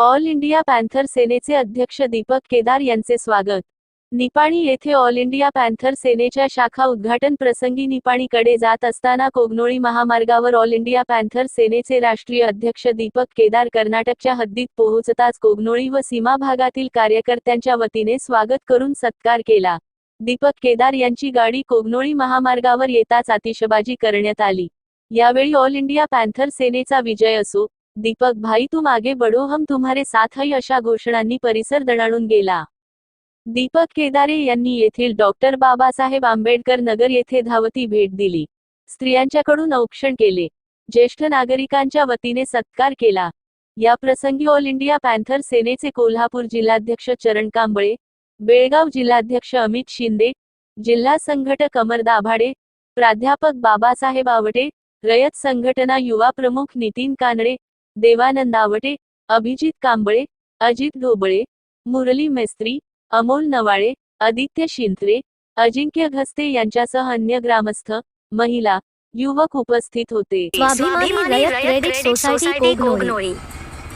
All India panther सेनेचे अध्यक्ष दीपक केदार यांचे स्वागत. निपाणी येथे ऑल इंडिया पॅन्थर सेनेच्या शाखा उद्घाटन प्रसंगी निपाणीकडे जात असताना कोगनोळी महामार्गावर ऑल इंडिया पॅन्थर सेनेचे राष्ट्रीय अध्यक्ष दीपक केदार कर्नाटकच्या हद्दीत पोहोचताच कोगनोळी व सीमा भागातील कार्यकर्त्यांच्या वतीने स्वागत करून सत्कार केला. दीपक केदार यांची गाडी कोगनोळी महामार्गावर येताच आतिषबाजी करण्यात आली. यावेळी ऑल इंडिया पॅन्थर सेनेचा विजय असो दीपक भाई तुम आगे बढो हम तुम्हारे साथ है अशा घोषणांनी परिसर दणाणून गेला. दीपक केदारे यांनी येथील डॉक्टर बाबासाहेब आंबेडकर नगर येथे धावती भेट दिली. स्त्रियांच्याकडून औक्षण केले. ज्येष्ठ नागरिकांच्या वतीने सत्कार केला. या प्रसंगी ऑल इंडिया पॅन्थर सेनेचे कोल्हापूर जिल्हाध्यक्ष चरण कांबळे बेळगाव जिल्हाध्यक्ष अमित शिंदे जिल्हा संघटक अमर दाभाडे प्राध्यापक बाबासाहेब आवटे रयत संघटना युवा प्रमुख नितीन कानडे देवानंद आवटे अभिजित कांबळे अजित ढोबळे मुरली मेस्त्री अमोल नवाळे आदित्य शिंत्रे अजिंक्य घस्ते यांच्यासह अन्य ग्रामस्थ महिला युवक उपस्थित होते. स्वाभिमानी रयत क्रेडिट सोसायटी कोगनोळी.